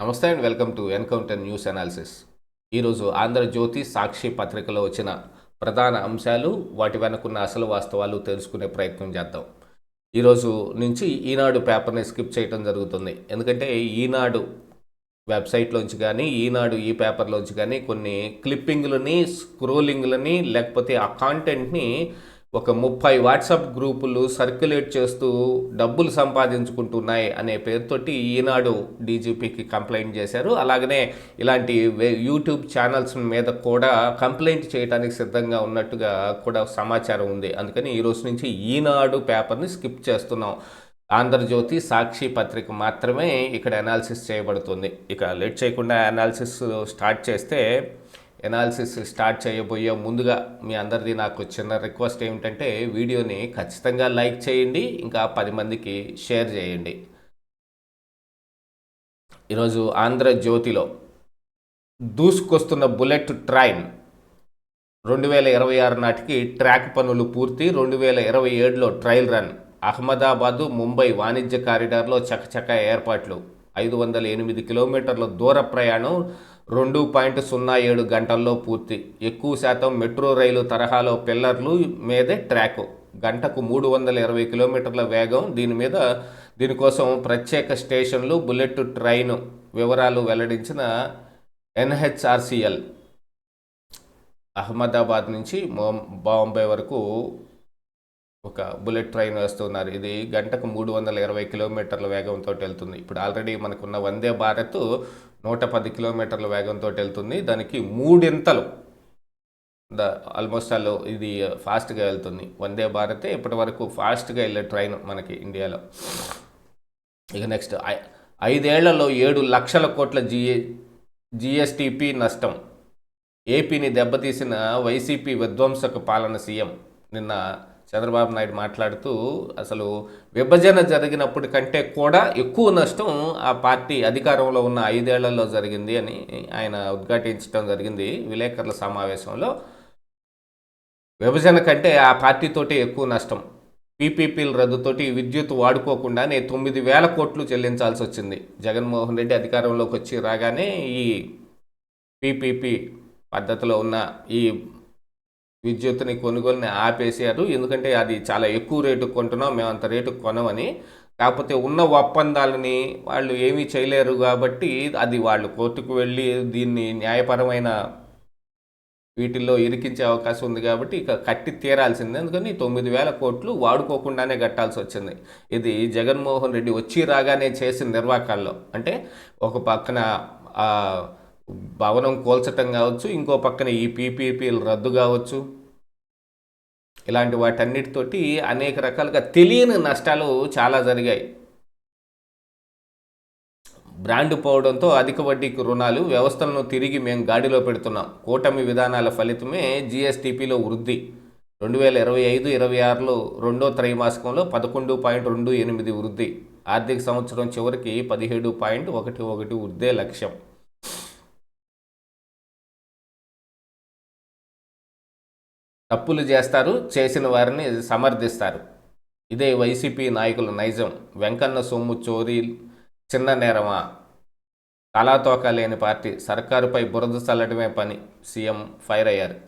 నమస్తే and welcome to encounter news analysis. ఈరోజు ఆంధ్రజ్యోతి సాక్షి పత్రికలో వచ్చిన ప్రధాన అంశాలు వాటి వెనుకున్న అసలు వాస్తవాలు తెలుసుకునే ప్రయత్నం చేద్దాం. ఈరోజు నుంచి ఈనాడు పేపర్ని స్కిప్ చేయడం జరుగుతుంది. ఎందుకంటే ఈనాడు వెబ్సైట్లోంచి కానీ ఈనాడు ఈ పేపర్లోంచి కానీ కొన్ని క్లిప్పింగ్లని స్క్రోలింగ్లని లేకపోతే ఆ కాంటెంట్ని ఒక ముప్పై వాట్సాప్ గ్రూపులు సర్క్యులేట్ చేస్తూ డబ్బులు సంపాదించుకుంటున్నాయి అనే పేరుతోటి ఈనాడు డీజీపీకి కంప్లైంట్ చేశారు. అలాగనే ఇలాంటి వే- యూట్యూబ్ ఛానల్స్ మీద కూడా కంప్లైంట్ చేయడానికి సిద్ధంగా ఉన్నట్టుగా కూడా సమాచారం ఉంది. అందుకని ఈరోజు నుంచి ఈనాడు పేపర్ని స్కిప్ చేస్తున్నాం. ఆంధ్రజ్యోతి సాక్షి పత్రిక మాత్రమే ఇక్కడ అనాలిసిస్ చేయబడుతుంది. ఇక లేట్ చేయకుండా అనాలిసిస్ స్టార్ట్ చేస్తే ఎనాలిసిస్ స్టార్ట్ చేయబోయే ముందుగా మీ అందరిది నాకు చిన్న రిక్వెస్ట్ ఏమిటంటే వీడియోని ఖచ్చితంగా లైక్ చేయండి ఇంకా పది మందికి షేర్ చేయండి. ఈరోజు ఆంధ్రజ్యోతిలో దూసుకొస్తున్న బుల్లెట్ ట్రైన్ రెండు వేల ఇరవై ఆరు నాటికి ట్రాక్ పనులు పూర్తి రెండు వేల ఇరవై ఏడులో ట్రయల్ రన్ అహ్మదాబాదు ముంబై వాణిజ్య కారిడార్లో చకచక ఏర్పాట్లు. ఐదు వందల ఎనిమిది కిలోమీటర్ల దూర ప్రయాణం రెండు పాయింట్ సున్నా ఏడు గంటల్లో పూర్తి. ఎక్కువ శాతం మెట్రో రైలు తరహాలో పిల్లర్లు మీదే ట్రాక్. గంటకు మూడు వందల ఇరవై కిలోమీటర్ల వేగం దీని మీద దీనికోసం ప్రత్యేక స్టేషన్లు బుల్లెట్ ట్రైన్ వివరాలు వెల్లడించిన ఎన్హెచ్ఆర్సిఎల్. అహ్మదాబాద్ నుంచి బాంబే వరకు ఒక బుల్లెట్ ట్రైన్ వేస్తున్నారు. ఇది గంటకు మూడు వందల ఇరవై కిలోమీటర్ల వేగంతో వెళ్తుంది. ఇప్పుడు ఆల్రెడీ మనకున్న వందే భారత్ నూట పది కిలోమీటర్ల వేగంతో వెళ్తుంది. దానికి మూడింతలు ద ఆల్మోస్ట్ ఆల్ ఇది ఫాస్ట్గా వెళ్తుంది. వందే భారతే. ఇప్పటి వరకు ఫాస్ట్గా వెళ్ళే ట్రైన్ మనకి ఇండియాలో. ఇక నెక్స్ట్ ఐదేళ్ళలో ఏడు లక్షల కోట్ల జిఏ జిఎస్టిపి నష్టం. ఏపీని దెబ్బతీసిన వైసీపీ విధ్వంసక పాలన సీఎం నిన్న చంద్రబాబు నాయుడు మాట్లాడుతూ అసలు విభజన జరిగినప్పటి కంటే కూడా ఎక్కువ నష్టం ఆ పార్టీ అధికారంలో ఉన్న ఐదేళ్ళలో జరిగింది అని ఆయన ఉద్ఘాటించడం జరిగింది విలేకరుల సమావేశంలో. విభజన కంటే ఆ పార్టీతోటే ఎక్కువ నష్టం. పీపీపీల రద్దుతోటి విద్యుత్ వాడుకోకుండానే తొమ్మిది వేల కోట్లు చెల్లించాల్సి వచ్చింది. జగన్మోహన్ రెడ్డి అధికారంలోకి వచ్చి రాగానే ఈ పీపీపీ పద్ధతిలో ఉన్న ఈ విద్యుత్తుని కొనుగోలుని ఆపేసారు ఎందుకంటే అది చాలా ఎక్కువ రేటు కొంటున్నాం మేము అంత రేటు కొనమని. కాకపోతే ఉన్న ఒప్పందాలని వాళ్ళు ఏమీ చేయలేరు కాబట్టి అది వాళ్ళు కోర్టుకు వెళ్ళి దీన్ని న్యాయపరమైన వీటిల్లో ఇరికించే అవకాశం ఉంది కాబట్టి ఇక కట్టి తీరాల్సిందే. ఎందుకని తొమ్మిది వేల కోట్లు వాడుకోకుండానే కట్టాల్సి వచ్చింది. ఇది జగన్మోహన్ రెడ్డి వచ్చి రాగానే చేసిన నిర్వాకాల్లో. అంటే ఒక పక్కన భవనం కోల్చటం కావచ్చు ఇంకో పక్కన ఈ పీపీపీలు రద్దు కావచ్చు. ఇలాంటి వాటన్నిటితోటి అనేక రకాలుగా తెలియని నష్టాలు చాలా జరిగాయి. బ్రాండ్ పోవడంతో అధిక వడ్డీకి రుణాలు వ్యవస్థలను తిరిగి మేము గాడిలో పెడుతున్నాం. కూటమి విధానాల ఫలితమే జీఎస్టీపీలో వృద్ధి. రెండు వేల ఇరవై ఐదు ఇరవై ఆరులో రెండో త్రైమాసికంలో పదకొండు పాయింట్ రెండు ఎనిమిది వృద్ధి. ఆర్థిక సంవత్సరం చివరికి పదిహేడు పాయింట్ ఒకటి ఒకటి వృద్ధే లక్ష్యం. తప్పులు చేస్తారు చేసిన వారిని సమర్థిస్తారు. ఇదే వైసీపీ నాయకుల నైజం. వెంకన్న సొమ్ము చోరీ చిన్న నేరమా? కళాతోక లేని పార్టీ. సర్కారుపై బురద చల్లడమే పని. సీఎం ఫైర్ అయ్యారు.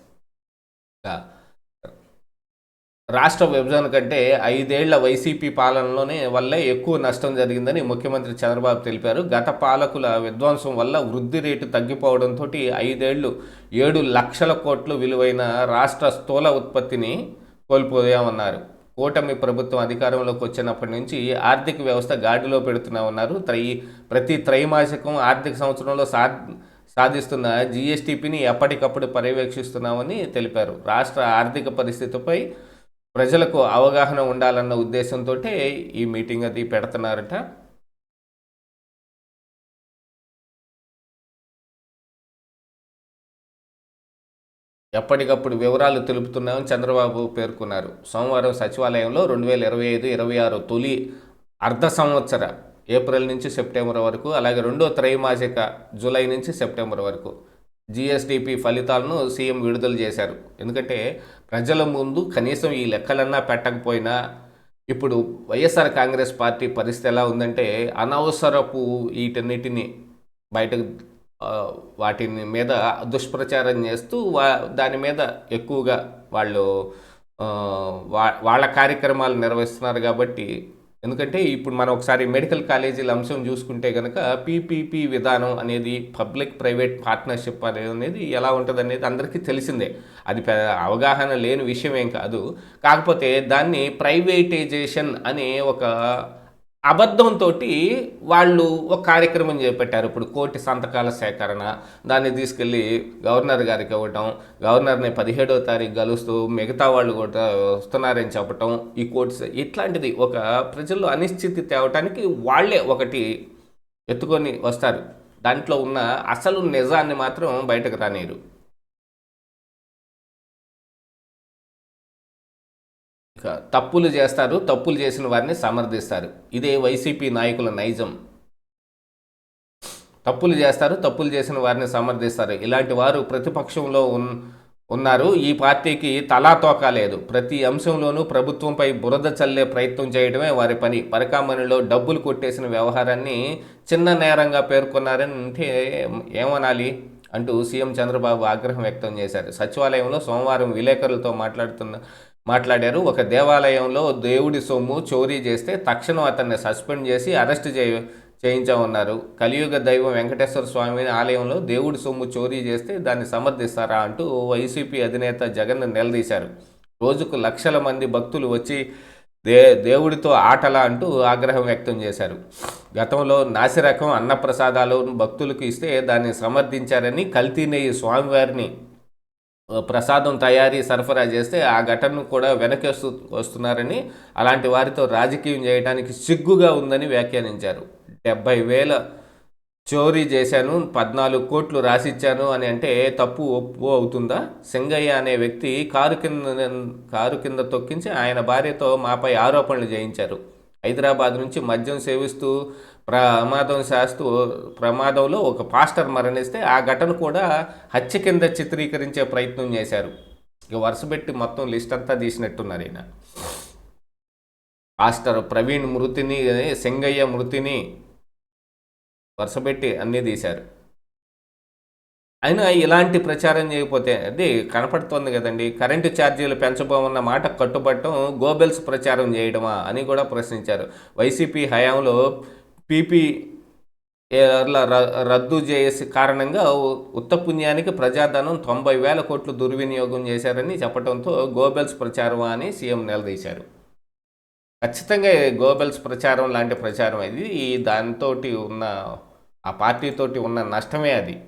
రాష్ట్ర విభజన కంటే ఐదేళ్ళ వైసీపీ పాలనలోనే వల్లే ఎక్కువ నష్టం జరిగిందని ముఖ్యమంత్రి చంద్రబాబు తెలిపారు. గత పాలకుల విధ్వంసం వల్ల వృద్ధి రేటు తగ్గిపోవడంతో ఐదేళ్ళు ఏడు లక్షల కోట్లు విలువైన రాష్ట్ర స్థూల ఉత్పత్తిని కోల్పోయామన్నారు. కూటమి ప్రభుత్వం అధికారంలోకి వచ్చినప్పటి నుంచి ఆర్థిక వ్యవస్థ గాడిలో పెడుతున్నామన్నారు త్రై ప్రతి త్రైమాసికం ఆర్థిక సంవత్సరంలో సా సాధిస్తున్న జీఎస్టీపీని ఎప్పటికప్పుడు పర్యవేక్షిస్తున్నామని తెలిపారు. రాష్ట్ర ఆర్థిక పరిస్థితిపై ప్రజలకు అవగాహన ఉండాలన్న ఉద్దేశంతో ఈ మీటింగ్ అది పెడుతున్నారట. ఎప్పటికప్పుడు వివరాలు తెలుపుతున్నామని చంద్రబాబు పేర్కొన్నారు. సోమవారం సచివాలయంలో రెండు వేల ఇరవై ఐదు ఇరవై ఆరు తొలి అర్ధ సంవత్సర ఏప్రిల్ నుంచి సెప్టెంబర్ వరకు అలాగే రెండో త్రైమాసిక జూలై నుంచి సెప్టెంబర్ వరకు జిఎస్డిపి ఫలితాలను సీఎం విడుదల చేశారు. ఎందుకంటే ప్రజల ముందు కనీసం ఈ లెక్కలన్నా పెట్టకపోయినా ఇప్పుడు వైఎస్ఆర్ కాంగ్రెస్ పార్టీ పరిస్థితి ఎలా ఉందంటే అనవసరపు వీటన్నిటిని బయటకు వాటిని మీద దుష్ప్రచారం చేస్తూ వా దాని మీద ఎక్కువగా వాళ్ళు వా వాళ్ళ కార్యక్రమాలు నిర్వహిస్తున్నారు కాబట్టి ఎందుకంటే ఇప్పుడు మనం ఒకసారి మెడికల్ కాలేజీల అంశం చూసుకుంటే కనుక పీపీపీ విధానం అనేది పబ్లిక్ ప్రైవేట్ పార్ట్నర్షిప్ అనేది ఎలా ఉంటుంది అనేది అందరికీ తెలిసిందే. అది అవగాహన లేని విషయం ఏం కాదు. కాకపోతే దాన్ని ప్రైవేటైజేషన్ అనే ఒక అబద్ధంతో వాళ్ళు ఒక కార్యక్రమం చేపట్టారు. ఇప్పుడు కోటి సంతకాల సేకరణ దాన్ని తీసుకెళ్ళి గవర్నర్ గారికి ఇవ్వటం గవర్నర్ని పదిహేడో తారీఖు కలుస్తూ మిగతా వాళ్ళు కూడా వస్తున్నారని చెప్పటం ఈ కోర్ట్స్ ఇట్లాంటిది ఒక ప్రజల్లో అనిశ్చితి తేవటానికి వాళ్ళే ఒకటి ఎత్తుకొని వస్తారు. దాంట్లో ఉన్న అసలు నిజాన్ని మాత్రం బయటకు రానియరు తప్పులు చేస్తారు తప్పులు చేసిన వారిని సమర్థిస్తారు. ఇదే వైసీపీ నాయకుల నైజం. తప్పులు చేస్తారు తప్పులు చేసిన వారిని సమర్థిస్తారు. ఇలాంటి వారు ప్రతిపక్షంలో ఉన్ ఉన్నారు. ఈ పార్టీకి తలా లేదు. ప్రతి అంశంలోనూ ప్రభుత్వంపై బురద చల్లే ప్రయత్నం చేయడమే వారి పని. పరకామణిలో డబ్బులు కొట్టేసిన వ్యవహారాన్ని చిన్న నేరంగా పేర్కొన్నారని అంటే ఏమనాలి అంటూ సీఎం చంద్రబాబు ఆగ్రహం వ్యక్తం చేశారు. సచివాలయంలో సోమవారం విలేకరులతో మాట్లాడుతున్న మాట్లాడారు. ఒక దేవాలయంలో దేవుడి సొమ్ము చోరీ చేస్తే తక్షణం అతన్ని సస్పెండ్ చేసి అరెస్ట్ చేయ చేయించామన్నారు. కలియుగ దైవం వెంకటేశ్వర స్వామి ఆలయంలో దేవుడి సొమ్ము చోరీ చేస్తే దాన్ని సమర్థిస్తారా అంటూ వైసీపీ అధినేత జగన్ నిలదీశారు. రోజుకు లక్షల మంది భక్తులు వచ్చి దే దేవుడితో ఆటలా అంటూ ఆగ్రహం వ్యక్తం చేశారు. గతంలో నాసిరకం అన్నప్రసాదాలు భక్తులకు ఇస్తే దాన్ని సమర్థించారని కల్తీ నెయ్యి స్వామివారిని ప్రసాదం తయారీ సరఫరా చేస్తే ఆ ఘటనను కూడా వెనకేస్తూ వస్తున్నారని అలాంటి వారితో రాజకీయం చేయడానికి సిగ్గుగా ఉందని వ్యాఖ్యానించారు. డెబ్బై వేల చోరీ చేశాను పద్నాలుగు కోట్లు రాసిచ్చాను అని అంటే తప్పు ఒప్పు అవుతుందా? సింగయ్య అనే వ్యక్తి కారు కింద కారు కింద తొక్కించి ఆయన భార్యతో మాపై ఆరోపణలు చేయించారు. హైదరాబాద్ నుంచి మద్యం సేవిస్తూ ప్రమాదం శాస్తూ ప్రమాదంలో ఒక పాస్టర్ మరణిస్తే ఆ ఘటన కూడా హత్య కింద చిత్రీకరించే ప్రయత్నం చేశారు. ఇక వరుసపెట్టి మొత్తం లిస్ట్ అంతా తీసినట్టున్నారు ఈయన. పాస్టర్ ప్రవీణ్ మృతిని సింగయ్య మృతిని వరుసపెట్టి అన్నీ తీశారు. అయినా ఇలాంటి ప్రచారం చేయకపోతే అది కనపడుతోంది కదండి కరెంటు ఛార్జీలు పెంచబోమన్న మాట కట్టుబట్టం గోబెల్స్ ప్రచారం చేయడమా అని కూడా ప్రశ్నించారు. వైసీపీ హయాంలో పీపీ ఏర్ల ర- రద్దు చేసే కారణంగా ఉ- ఉత్తపుణ్యానికి ప్రజాధనం తొంభై వేల కోట్లు దుర్వినియోగం చేశారని చెప్పడంతో గోబెల్స్ ప్రచారం అని సీఎం నిలదీశారు. ఖచ్చితంగా గోబెల్స్ ప్రచారం లాంటి ప్రచారం ఇది. ఈ దానితో ఉన్న ఆ పార్టీతోటి ఉన్న నష్టమే అది.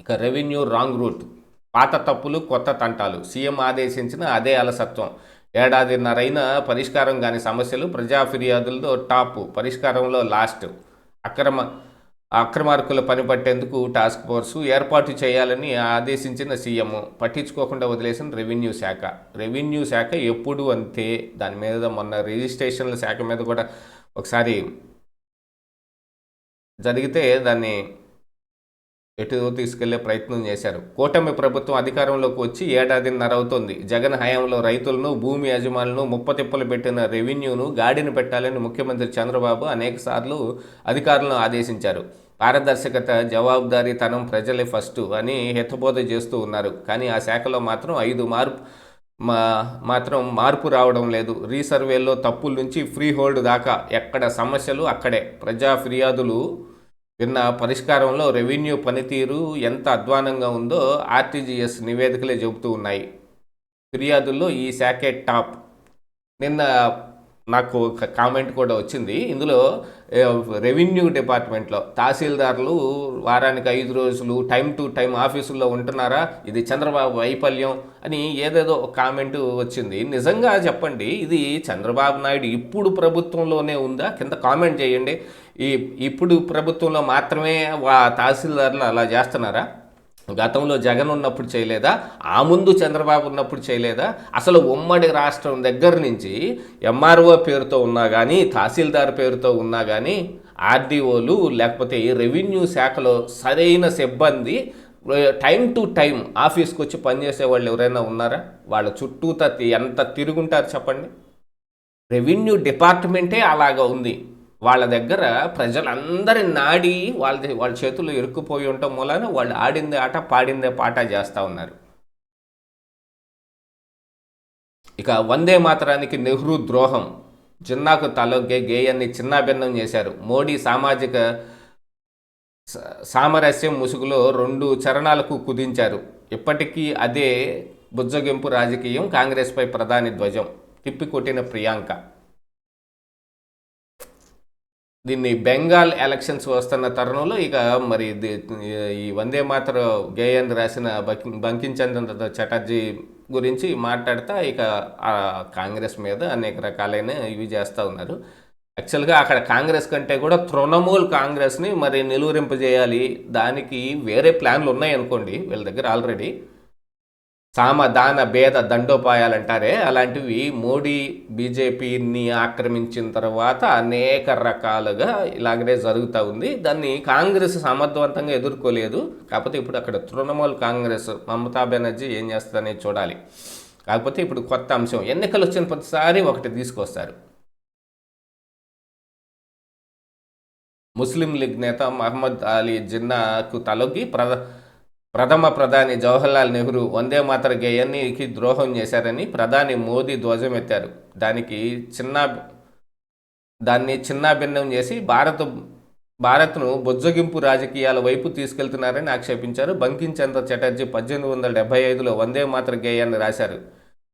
ఇక రెవెన్యూ రాంగ్ రూట్. పాత తప్పులు కొత్త తంటాలు. సీఎం ఆదేశించిన అదే అలసత్వం. ఏడాదిన్నరైన పరిష్కారం కాని సమస్యలు ప్రజా ఫిర్యాదులతో టాప్ పరిష్కారంలో లాస్ట్. అక్రమ అక్రమార్కుల పని పట్టేందుకు టాస్క్ ఫోర్సు ఏర్పాటు చేయాలని ఆదేశించిన సీఎం. పట్టించుకోకుండా వదిలేసిన రెవెన్యూ శాఖ. రెవెన్యూ శాఖ ఎప్పుడు అంతే. దాని మీద మొన్న రిజిస్ట్రేషన్ల శాఖ మీద కూడా ఒకసారి జరిగితే దాన్ని ఎటు తీసుకెళ్ళే ప్రయత్నం చేశారు. కూటమి ప్రభుత్వం అధికారంలోకి వచ్చి ఏడాదిన్నర అవుతోంది. జగన్ హయాంలో రైతులను భూమి యజమానులను ముప్పతిప్పలు పెట్టిన రెవెన్యూను గాడిన పెట్టాలని ముఖ్యమంత్రి చంద్రబాబు అనేక సార్లు అధికారులను ఆదేశించారు. పారదర్శకత జవాబుదారీతనం ప్రజలే ఫస్ట్ అని హితబోధ చేస్తూ ఉన్నారు. కానీ ఆ శాఖలో మాత్రం ఐదు మార్పు మా మాత్రం మార్పు రావడం లేదు. రీసర్వేలో తప్పుల నుంచి ఫ్రీ హోల్డ్ దాకా ఎక్కడ సమస్యలు అక్కడే. ప్రజా ఫిర్యాదులు విన్న పరిష్కారంలో రెవెన్యూ పనితీరు ఎంత అధ్వానంగా ఉందో ఆర్టీజీఎస్ నివేదికలే చెబుతూ ఉన్నాయి. ఫిర్యాదుల్లో ఈ శాఖే టాప్. నిన్న నాకు కామెంట్ కూడా వచ్చింది. ఇందులో రెవెన్యూ డిపార్ట్మెంట్లో తహసీల్దార్లు వారానికి ఐదు రోజులు టైం టు టైం ఆఫీసుల్లో ఉంటున్నారా? ఇది చంద్రబాబు వైఫల్యం అని ఏదేదో ఒక కామెంట్ వచ్చింది. నిజంగా చెప్పండి ఇది చంద్రబాబు నాయుడు ఇప్పుడు ప్రభుత్వంలోనే ఉందా? కింద కామెంట్ చేయండి. ఈ ఇప్పుడు ప్రభుత్వంలో మాత్రమే వా అలా చేస్తున్నారా? గతంలో జగన్ ఉన్నప్పుడు చేయలేదా? ఆ ముందు చంద్రబాబు ఉన్నప్పుడు చేయలేదా? అసలు ఉమ్మడి రాష్ట్రం దగ్గర నుంచి ఎంఆర్ఓ పేరుతో ఉన్నా కానీ తహసీల్దార్ పేరుతో ఉన్నా కానీ ఆర్డీఓలు లేకపోతే ఈ రెవెన్యూ శాఖలో సరైన సిబ్బంది టైం టు టైం ఆఫీస్కి వచ్చి పనిచేసే వాళ్ళు ఎవరైనా ఉన్నారా? వాళ్ళ చుట్టూతా ఎంత తిరుగుంటారు చెప్పండి? రెవెన్యూ డిపార్ట్మెంటే అలాగా ఉంది. వాళ్ళ దగ్గర ప్రజలందరి నాడి వాళ్ళ వాళ్ళ చేతులు ఇరుక్కుపోయి ఉండటం మూలాన వాళ్ళు ఆడిందే ఆట పాడిందే పాట చేస్తూ ఉన్నారు. ఇక వందే మాతరానికి నెహ్రూ ద్రోహం. జిన్నాకు తలొగ్గే గేయాన్ని చిన్నాభిన్నం చేశారు. మోడీ సామాజిక సామరస్యం ముసుగులో రెండు చరణాలకు కుదించారు. ఇప్పటికీ అదే బుజ్జగింపు రాజకీయం కాంగ్రెస్పై ప్రధాని ధ్వజం. తిప్పికొట్టిన ప్రియాంక. దీన్ని బెంగాల్ ఎలక్షన్స్ వస్తున్న తరుణంలో ఇక మరి ఈ వందే మాత్రం గేయాన్ని రాసిన బంకించంద్ర చటర్జీ గురించి మాట్లాడుతా ఇక ఆ కాంగ్రెస్ మీద అనేక రకాలైన ఇవి చేస్తూ ఉన్నారు. యాక్చువల్గా అక్కడ కాంగ్రెస్ కంటే కూడా తృణమూల్ కాంగ్రెస్ని మరి నిలువరింపజేయాలి. దానికి వేరే ప్లాన్లు ఉన్నాయి అనుకోండి వీళ్ళ దగ్గర ఆల్రెడీ. సామ దాన భేద దండోపాయాలంటారే. అలాంటివి మోడీ బీజేపీని ఆక్రమించిన తర్వాత అనేక రకాలుగా ఇలాగనే జరుగుతూ ఉంది. దాన్ని కాంగ్రెస్ సమర్థవంతంగా ఎదుర్కోలేదు. కాకపోతే ఇప్పుడు అక్కడ తృణమూల్ కాంగ్రెస్ మమతా బెనర్జీ ఏం చేస్తుందనేది చూడాలి. కాకపోతే ఇప్పుడు కొత్త అంశం ఎన్నికలు వచ్చిన ప్రతిసారి ఒకటి తీసుకొస్తారు. ముస్లిం లీగ్ నేత మహమ్మద్ అలీ జిన్నాకు తలొగ్గి ప్రధా ప్రథమ ప్రధాని జవహర్లాల్ నెహ్రూ వందే మాతర గేయానికి ద్రోహం చేశారని ప్రధాని మోదీ ధ్వజమెత్తారు. దానికి చిన్న దాన్ని చిన్నాభిన్నం చేసి భారత భారత్ను బొజ్జగింపు రాజకీయాల వైపు తీసుకెళ్తున్నారని ఆక్షేపించారు. బంకించంద్ర చటర్జీ పద్దెనిమిది వందల డెబ్బై ఐదులో వందే మాతర గేయాన్ని రాశారు.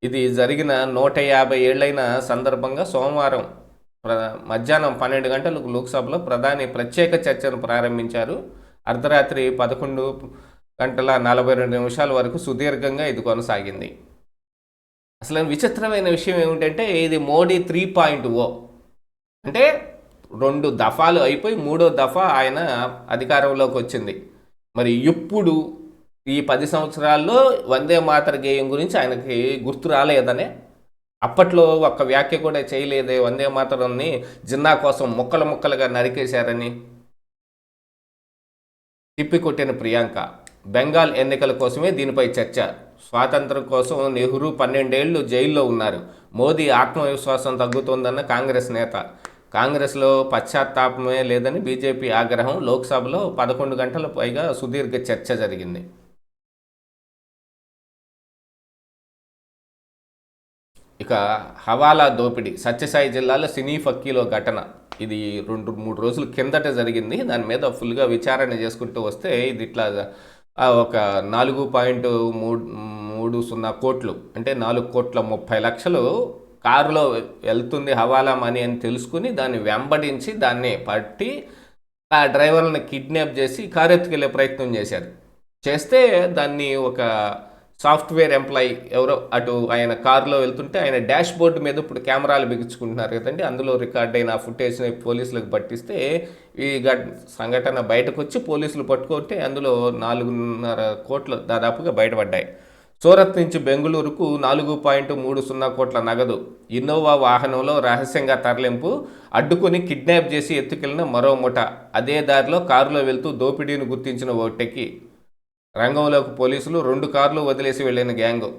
ఇది జరిగిన నూట యాభై ఏళ్ళైన సందర్భంగా సోమవారం మధ్యాహ్నం పన్నెండు గంటలకు లోక్సభలో ప్రధాని ప్రత్యేక చర్చను ప్రారంభించారు. అర్ధరాత్రి పదకొండు గంటల నలభై రెండు నిమిషాల వరకు సుదీర్ఘంగా ఇది కొనసాగింది. అసలు విచిత్రమైన విషయం ఏమిటంటే ఇది మోడీ త్రీ పాయింట్ ఓ. అంటే రెండు దఫాలు అయిపోయి మూడో దఫా ఆయన అధికారంలోకి వచ్చింది. మరి ఇప్పుడు ఈ పది సంవత్సరాల్లో వందే మాతర గేయం గురించి ఆయనకి గుర్తు రాలేదనే. అప్పట్లో ఒక్క వ్యాఖ్య కూడా చేయలేదే వందే మాతరంని జిన్నా కోసం ముక్కలు ముక్కలుగా నరికేశారని. తిప్పికొట్టిన ప్రియాంక. బెంగాల్ ఎన్నికల కోసమే దీనిపై చర్చ. స్వాతంత్రం కోసం నెహ్రూ పన్నెండేళ్ళు జైల్లో ఉన్నారు. మోదీ ఆత్మవిశ్వాసం తగ్గుతోందన్న కాంగ్రెస్ నేత. కాంగ్రెస్లో పశ్చాత్తాపమే లేదని బీజేపీ ఆగ్రహం లోక్సభలో పదకొండు గంటల పైగా సుదీర్ఘ చర్చ జరిగింది. ఇక హవాలా దోపిడీ సత్యసాయి జిల్లాలో సినీ ఫక్కీలో ఘటన. ఇది రెండు మూడు రోజుల కిందట జరిగింది. దాని మీద ఫుల్గా విచారణ చేసుకుంటూ వస్తే ఇది ఇట్లా ఒక నాలుగు పాయింట్ మూడు మూడు సున్నా కోట్లు అంటే నాలుగు కోట్ల ముప్పై లక్షలు కారులో వెళ్తుంది హవాలా మనీ అని తెలుసుకుని దాన్ని వెంబడించి దాన్ని పట్టి ఆ డ్రైవర్ని కిడ్నాప్ చేసి కారు ఎత్తుకెళ్ళే ప్రయత్నం చేశారు. చేస్తే దాన్ని ఒక సాఫ్ట్వేర్ ఎంప్లాయీ ఎవరో అటు ఆయన కారులో వెళ్తుంటే ఆయన డాష్ బోర్డు మీద ఇప్పుడు కెమెరాలు బిగించుకుంటున్నారు కదండి. అందులో రికార్డ్ అయిన ఫుటేజ్ని పోలీసులకు పట్టిస్తే ఈ సంఘటన బయటకు వచ్చి పోలీసులు పట్టుకుంటే అందులో నాలుగున్నర కోట్లు దాదాపుగా బయటపడ్డాయి. సూరత్ నుంచి బెంగళూరుకు నాలుగు పాయింట్ మూడు సున్నా కోట్ల నగదు. ఇన్నోవా వాహనంలో రహస్యంగా తరలింపు అడ్డుకొని కిడ్నాప్ చేసి ఎత్తుకెళ్ళిన మరో ముఠ. అదే దారిలో కారులో వెళ్తూ దోపిడీని గుర్తించిన ఓ టెక్కి రంగంలోకి పోలీసులు రెండు కార్లు వదిలేసి వెళ్ళిన గ్యాంగు.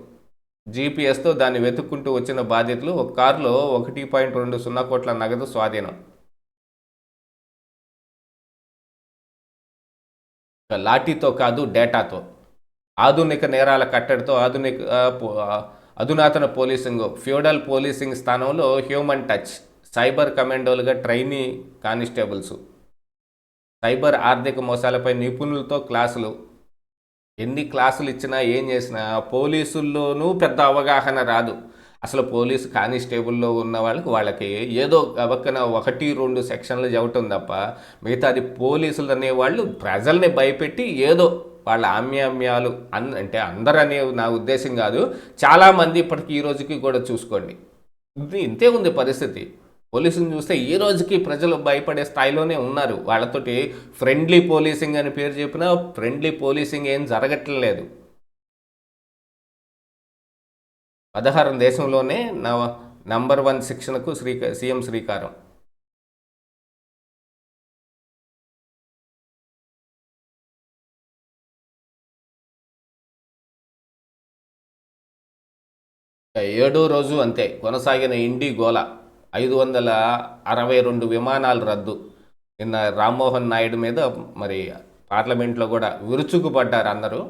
జీపీఎస్తో దాన్ని వెతుక్కుంటూ వచ్చిన బాధితులు ఒక కారులో ఒకటి పాయింట్ రెండు సున్నా కోట్ల నగదు స్వాధీనం. లాఠీతో కాదు డేటాతో. ఆధునిక నేరాల కట్టడితో ఆధునిక పో- అధునాతన పోలీసింగ్ ఫ్యూడల్ పోలీసింగ్ స్థానంలో హ్యూమన్ టచ్ సైబర్ కమాండోలుగా ట్రైనీ కానిస్టేబుల్స్. సైబర్ ఆర్థిక మోసాలపై నిపుణులతో క్లాసులు. ఎన్ని క్లాసులు ఇచ్చినా ఏం చేసినా పోలీసుల్లోనూ పెద్ద అవగాహన రాదు. అసలు పోలీసు కానిస్టేబుల్లో ఉన్న వాళ్ళకి వాళ్ళకి ఏదో గబక్కన ఒకటి రెండు సెక్షన్లు చెబుతుంది తప్ప మిగతాది పోలీసులు అనేవాళ్ళు ప్రజల్ని భయపెట్టి ఏదో వాళ్ళ ఆమ్యామ్యాలు అన్ అంటే అందరనే నా ఉద్దేశం కాదు చాలామంది ఇప్పటికీ ఈ రోజుకి కూడా చూసుకోండి. ఇంతే ఉంది పరిస్థితి. పోలీసుని చూస్తే ఈ రోజుకి ప్రజలు భయపడే స్థాయిలోనే ఉన్నారు. వాళ్ళతోటి ఫ్రెండ్లీ పోలీసింగ్ అని పేరు చెప్పినా ఫ్రెండ్లీ పోలీసింగ్ ఏం జరగట్లేదు. పదహారు దేశంలోనే నవ నంబర్ వన్ శిక్షణకు శ్రీక సీఎం శ్రీకారం. ఏడో రోజు అంతే కొనసాగిన ఇండి గోల. ఐదు వందల అరవై రెండు విమానాలు రద్దు. నిన్న రామ్మోహన్ నాయుడు మీద మరి పార్లమెంట్లో కూడా విరుచుకుపడ్డారు అందరూ.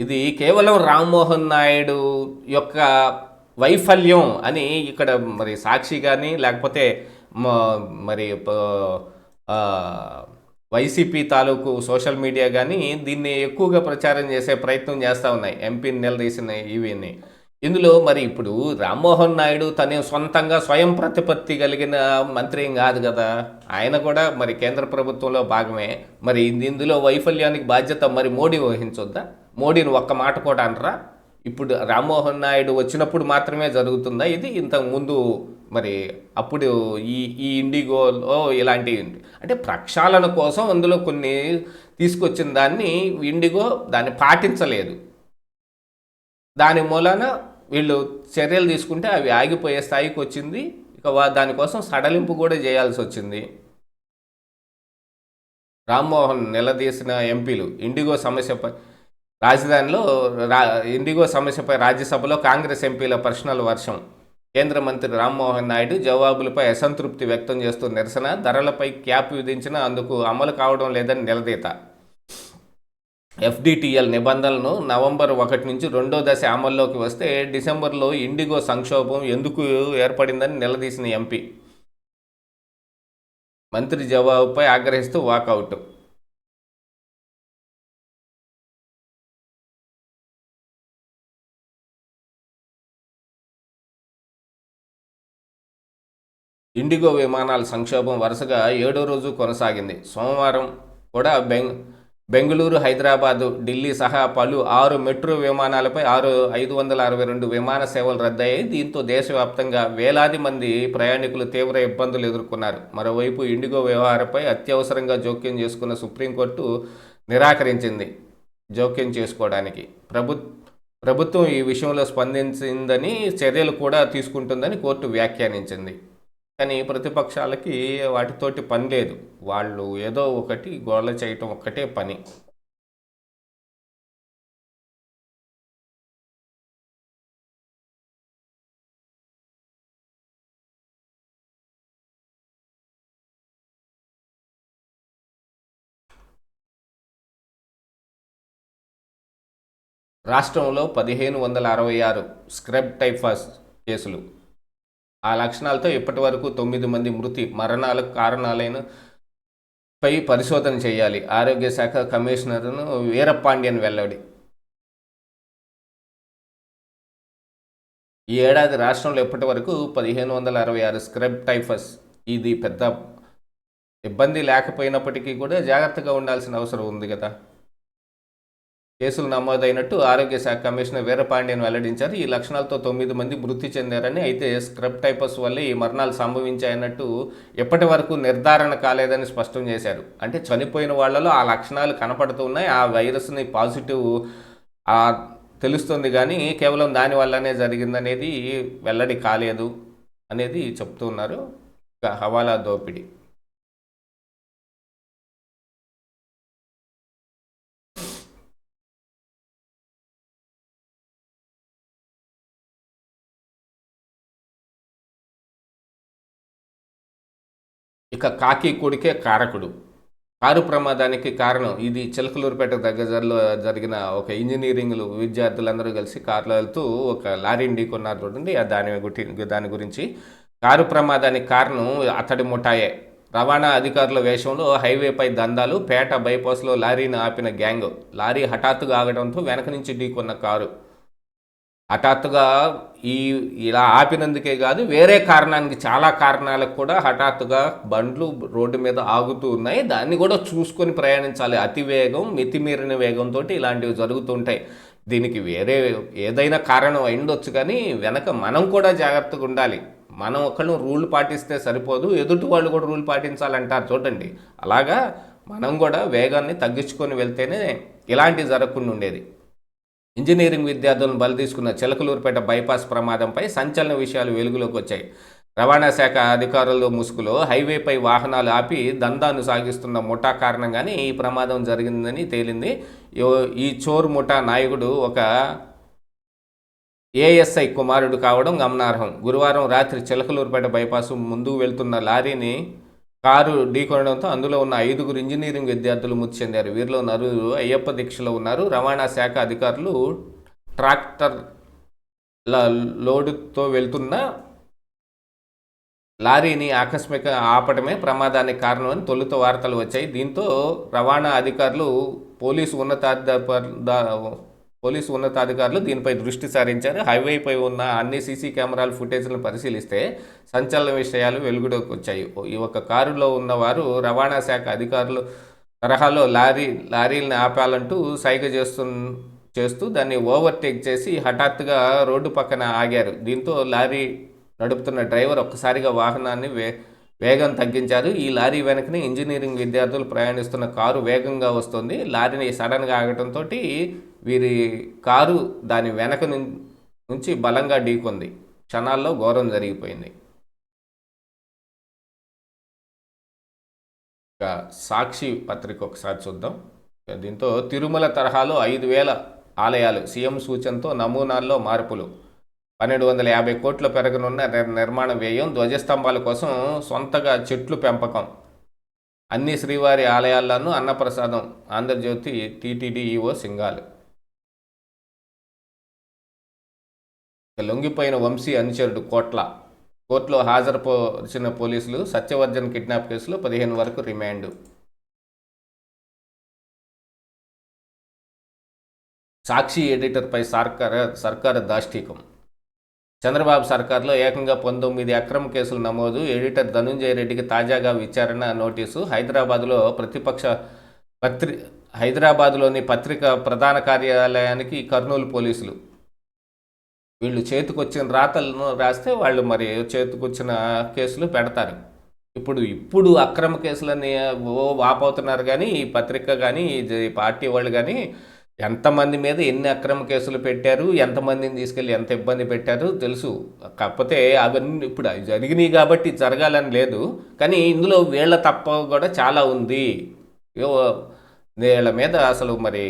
ఇది కేవలం రామ్మోహన్ నాయుడు యొక్క వైఫల్యం అని ఇక్కడ మరి సాక్షి కానీ లేకపోతే మరి వైసీపీ తాలూకు సోషల్ మీడియా కానీ దీన్ని ఎక్కువగా ప్రచారం చేసే ప్రయత్నం చేస్తూ ఉన్నాయి. ఎంపీని నిలదీసిన ఇవన్నీ ఇందులో మరి ఇప్పుడు రామ్మోహన్ నాయుడు తన సొంతంగా స్వయం ప్రతిపత్తి కలిగిన మంత్రి ఏం కాదు కదా. ఆయన కూడా మరి కేంద్ర ప్రభుత్వంలో భాగమే. మరి ఇందులో వైఫల్యానికి బాధ్యత మరి మోడీ వహించొద్దా? మోడీని ఒక్క మాట కూడా అనరా? ఇప్పుడు రామ్మోహన్ నాయుడు వచ్చినప్పుడు మాత్రమే జరుగుతుందా ఇది? ఇంతకు ముందు మరి అప్పుడు ఈ ఈ ఇండిగోలో ఇలాంటివి అంటే ప్రక్షాళన కోసం అందులో కొన్ని తీసుకొచ్చిన దాన్ని ఇండిగో దాన్ని పాటించలేదు. దాని మూలాన వీళ్ళు చర్యలు తీసుకుంటే అవి ఆగిపోయే స్థాయికి వచ్చింది. ఇక వా- దానికోసం సడలింపు కూడా చేయాల్సి వచ్చింది. రామ్మోహన్ నిలదీసిన ఎంపీలు ఇండిగో సమస్యపై రాజధానిలో రా ఇండిగో సమస్యపై రాజ్యసభలో కాంగ్రెస్ ఎంపీల ప్రశ్నల వర్షం. కేంద్ర మంత్రి రామ్మోహన్ నాయుడు జవాబులపై అసంతృప్తి వ్యక్తం చేస్తూ నిరసన ధరలపై క్యాప్ విధించిన అందుకు అమలు కావడం లేదని నిలదీత. ఎఫ్డిటిఎల్ నిబంధనలను నవంబర్ ఒకటి నుంచి రెండో దశ అమల్లోకి వస్తే డిసెంబర్లో ఇండిగో సంక్షోభం ఎందుకు ఏర్పడిందని నిలదీసిన ఎంపీ. మంత్రి జవాబుపై ఆగ్రహిస్తూ వాకౌట్. ఇండిగో విమానాల సంక్షోభం వరుసగా ఏడో రోజు కొనసాగింది. సోమవారం కూడా బెంగ్ బెంగళూరు హైదరాబాదు ఢిల్లీ సహా పలు ఆరు మెట్రో విమానాలపై ఆరు ఐదు వందల అరవై రెండు విమాన సేవలు రద్దయ్యాయి. దీంతో దేశవ్యాప్తంగా వేలాది మంది ప్రయాణికులు తీవ్ర ఇబ్బందులు ఎదుర్కొన్నారు. మరోవైపు ఇండిగో వ్యవహారంపై అత్యవసరంగా జోక్యం చేసుకున్న సుప్రీంకోర్టు నిరాకరించింది జోక్యం చేసుకోవడానికి. ప్రభు ప్రభుత్వం ఈ విషయంలో స్పందించిందని చర్యలు కూడా తీసుకుంటుందని కోర్టు వ్యాఖ్యానించింది. కానీ ప్రతిపక్షాలకి వాటితోటి పని లేదు. వాళ్ళు ఏదో ఒకటి గోళ చేయటం ఒక్కటే పని. రాష్ట్రంలో పదిహేను వందల అరవై ఆరు స్క్రబ్ టైఫాస్ కేసులు. ఆ లక్షణాలతో ఇప్పటి వరకు తొమ్మిది మంది మృతి మరణాలకు కారణాలైన పై పరిశోధన చేయాలి. ఆరోగ్య శాఖ కమిషనర్ను వీరపాండ్యన్ వెల్లడి. ఈ ఏడాది రాష్ట్రంలో ఇప్పటి వరకు పదిహేను వందల అరవై ఆరు స్క్రబ్ టైఫస్. ఇది పెద్ద ఇబ్బంది లేకపోయినప్పటికీ కూడా జాగ్రత్తగా ఉండాల్సిన అవసరం ఉంది కదా. కేసులు నమోదైనట్టు ఆరోగ్య శాఖ కమిషనర్ వీరపాండ్యన్ వెల్లడించారు. ఈ లక్షణాలతో తొమ్మిది మంది మృతి చెందారని అయితే స్క్రబ్ టైపస్ వల్లే ఈ మరణాలు సంభవించాయన్నట్టు ఎప్పటి వరకు నిర్ధారణ కాలేదని స్పష్టం చేశారు. అంటే చనిపోయిన వాళ్ళలో ఆ లక్షణాలు కనపడుతున్నాయి ఆ వైరస్ని పాజిటివ్ ఆ తెలుస్తుంది కానీ కేవలం దాని వల్లనే జరిగిందనేది వెల్లడి కాలేదు అనేది చెప్తున్నారు హవాలా దోపిడీ. ఇక కాకి కొడుకే కారకుడు. కారు ప్రమాదానికి కారణం ఇది చిలకలూరుపేట దగ్గరలో జరిగిన ఒక ఇంజనీరింగ్ విద్యార్థులందరూ కలిసి కారులో వెళ్తూ ఒక లారీని ఢీకొన్నారు చూడండి. దాని గురించి దాని గురించి కారు ప్రమాదానికి కారణం అతడి ముఠాయే. రవాణా అధికారుల వేషంలో హైవేపై దందాలు పేట బైపాస్లో లారీని ఆపిన గ్యాంగ్. లారీ హఠాత్తుగా ఆగడంతో వెనక నుంచి ఢీకొన్న కారు. హఠాత్తుగా ఈ ఇలా ఆపినందుకే కాదు వేరే కారణానికి చాలా కారణాలకు కూడా హఠాత్తుగా బండ్లు రోడ్డు మీద ఆగుతూ ఉన్నాయి. దాన్ని కూడా చూసుకొని ప్రయాణించాలి. అతి వేగం మితిమీరిన వేగంతో ఇలాంటివి జరుగుతుంటాయి దీనికి వేరే ఏదైనా కారణం అయిండొచ్చు కానీ వెనక మనం కూడా జాగ్రత్తగా ఉండాలి. మనం ఒకళ్ళు రూల్ పాటిస్తే సరిపోదు. ఎదుటి వాళ్ళు కూడా రూల్ పాటించాలంటారు చూడండి. అలాగా మనం కూడా వేగాన్ని తగ్గించుకొని వెళ్తేనే ఇలాంటివి జరగకుండా ఉండేది. ఇంజనీరింగ్ విద్యార్థులను బలి తీసుకున్న చిలకలూరుపేట బైపాస్ ప్రమాదంపై సంచలన విషయాలు వెలుగులోకి వచ్చాయి. రవాణా శాఖ అధికారుల ముసుగులో హైవేపై వాహనాలు ఆపి దందాను సాగిస్తున్న ముఠా కారణంగానే ఈ ప్రమాదం జరిగిందని తేలింది. ఈ చోర్ ముఠా నాయకుడు ఒక ఏఎస్ఐ కుమారుడు కావడం గమనార్హం. గురువారం రాత్రి చిలకలూరుపేట బైపాస్ ముందుకు వెళ్తున్న లారీని కారు ఢీకొనడంతో అందులో ఉన్న ఐదుగురు ఇంజనీరింగ్ విద్యార్థులు మృతి చెందారు. వీరిలో నలుగురు అయ్యప్ప దీక్షలో ఉన్నారు. రవాణా శాఖ అధికారులు ట్రాక్టర్ లోడుతో వెళ్తున్న లారీని ఆకస్మిక ఆపడమే ప్రమాదానికి కారణమని తొలుత వార్తలు వచ్చాయి. దీంతో రవాణా అధికారులు పోలీసు ఉన్నతాధికారులు పోలీసు ఉన్నతాధికారులు దీనిపై దృష్టి సారించారు. హైవేపై ఉన్న అన్ని సీసీ కెమెరాల ఫుటేజ్లను పరిశీలిస్తే సంచలన విషయాలు వెలుగులోకి వచ్చాయి. ఈ ఒక కారులో ఉన్నవారు రవాణా శాఖ అధికారులు తరహాలో లారీ లారీలను ఆపాలంటూ సైగ చేస్తు చేస్తూ దాన్ని ఓవర్టేక్ చేసి హఠాత్తుగా రోడ్డు పక్కన ఆగారు. దీంతో లారీ నడుపుతున్న డ్రైవర్ ఒక్కసారిగా వాహనాన్ని వే వేగం తగ్గించారు. ఈ లారీ వెనకని ఇంజనీరింగ్ విద్యార్థులు ప్రయాణిస్తున్న కారు వేగంగా వస్తుంది. లారీని సడన్గా ఆగటంతో వీరి కారు దాని వెనక నుంచి బలంగా ఢీకొంది. క్షణాల్లో ఘోరం జరిగిపోయింది. సాక్షి పత్రిక ఒకసారి చూద్దాం. దీంతో తిరుమల తరహాలో ఐదు వేల ఆలయాలు సీఎం సూచనతో నమూనాల్లో మార్పులు. పన్నెండు వందల యాభై కోట్లు పెరగనున్న నిర్మాణ వ్యయం ధ్వజస్తంభాల కోసం సొంతగా చెట్లు పెంపకం. అన్ని శ్రీవారి ఆలయాల్లోనూ అన్నప్రసాదం. ఆంధ్రజ్యోతి టీటీడీఈఓ సింగాలు. లొంగిపోయిన వంశీ అనుచరుడు కోట్ల. కోర్టులో హాజరుపరిచిన పోలీసులు సత్యవర్ధన్ కిడ్నాప్ కేసులో పదిహేను వరకు రిమాండ్. సాక్షి ఎడిటర్పై సర్కార సర్కారు దాష్టీకం. చంద్రబాబు సర్కార్లో ఏకంగా పంతొమ్మిది అక్రమ కేసులు నమోదు ఎడిటర్ ధనుంజయ రెడ్డికి తాజాగా విచారణ నోటీసు హైదరాబాద్లో ప్రతిపక్ష పత్రి హైదరాబాద్లోని పత్రిక ప్రధాన కార్యాలయానికి కర్నూలు పోలీసులు. వీళ్ళు చేతికొచ్చిన రాతలను రాస్తే వాళ్ళు మరి చేతికొచ్చిన కేసులు పెడతారు. ఇప్పుడు ఇప్పుడు అక్రమ కేసులని ఓ వాపోతున్నారు కానీ ఈ పత్రిక కానీ ఈ పార్టీ వాళ్ళు కానీ ఎంతమంది మీద ఎన్ని అక్రమ కేసులు పెట్టారు ఎంతమందిని తీసుకెళ్ళి ఎంత ఇబ్బంది పెట్టారు తెలుసు. కాకపోతే అవన్నీ ఇప్పుడు జరిగినాయి కాబట్టి జరగాలని లేదు. కానీ ఇందులో వీళ్ళ తప్ప కూడా చాలా ఉంది. వీళ్ళ మీద అసలు మరి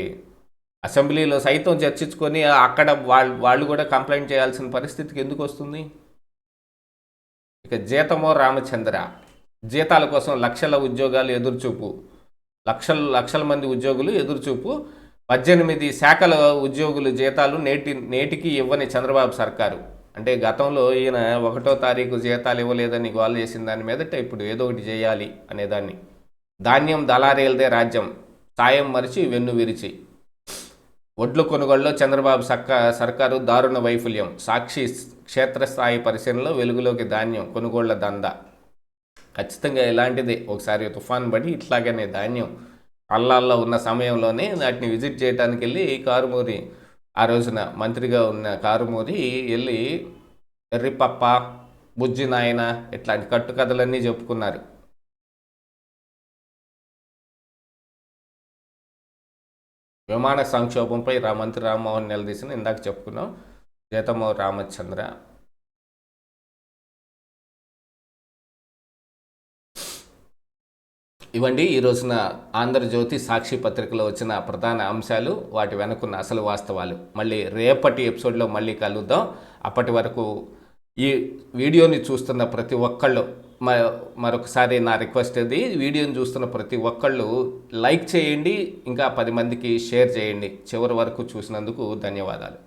అసెంబ్లీలో సైతం చర్చించుకొని అక్కడ వాళ్ళు వాళ్ళు కూడా కంప్లైంట్ చేయాల్సిన పరిస్థితికి ఎందుకు వస్తుంది? ఇక జీతమో రామచంద్ర. జీతాల కోసం లక్షల ఉద్యోగాలు ఎదురుచూపు. లక్షల లక్షల మంది ఉద్యోగులు ఎదురుచూపు. పద్దెనిమిది శాఖల ఉద్యోగులు జీతాలు నేటి నేటికి ఇవ్వని చంద్రబాబు సర్కారు. అంటే గతంలో ఈయన ఒకటో తారీఖు జీతాలు ఇవ్వలేదని గోల చేసిన దాని మీదట ఇప్పుడు ఏదో ఒకటి చేయాలి అనేదాన్ని. ధాన్యం దళారేలదే రాజ్యం. సాయం మరిచి వెన్ను విరిచి. ఒడ్లు కొనుగోలులో చంద్రబాబు సక్క సర్కారు దారుణ వైఫల్యం. సాక్షి క్షేత్రస్థాయి పరిశీలనలో వెలుగులోకి ధాన్యం కొనుగోళ్ళ దంద. ఖచ్చితంగా ఇలాంటిదే. ఒకసారి తుఫాన్ పడి ఇట్లాగనే ధాన్యం అల్లాల్లో ఉన్న సమయంలోనే వాటిని విజిట్ చేయడానికి వెళ్ళి కారుమూరి ఆ రోజున మంత్రిగా ఉన్న కారుమూరి వెళ్ళి ఎర్రిపప్ప బుజ్జి నాయన ఇట్లాంటి కట్టుకథలన్నీ చెప్పుకున్నారు. విమాన సంక్షోభంపై మంత్రి రామ్మోహన్ నిలదీసిన ఇందాక చెప్పుకున్నాం. జీతమో రామచంద్ర. ఇవండి ఈ రోజున ఆంధ్రజ్యోతి సాక్షి పత్రికలో వచ్చిన ప్రధాన అంశాలు వాటి వెనుకున్న అసలు వాస్తవాలు. మళ్ళీ రేపటి ఎపిసోడ్లో మళ్ళీ కలుద్దాం. అప్పటి వరకు ఈ వీడియోని చూస్తున్న ప్రతి ఒక్కళ్ళు మరొకసారి నా రిక్వెస్ట్ అది వీడియోని చూస్తున్న ప్రతి ఒక్కళ్ళు లైక్ చేయండి ఇంకా పది మందికి షేర్ చేయండి. చివరి వరకు చూసినందుకు ధన్యవాదాలు.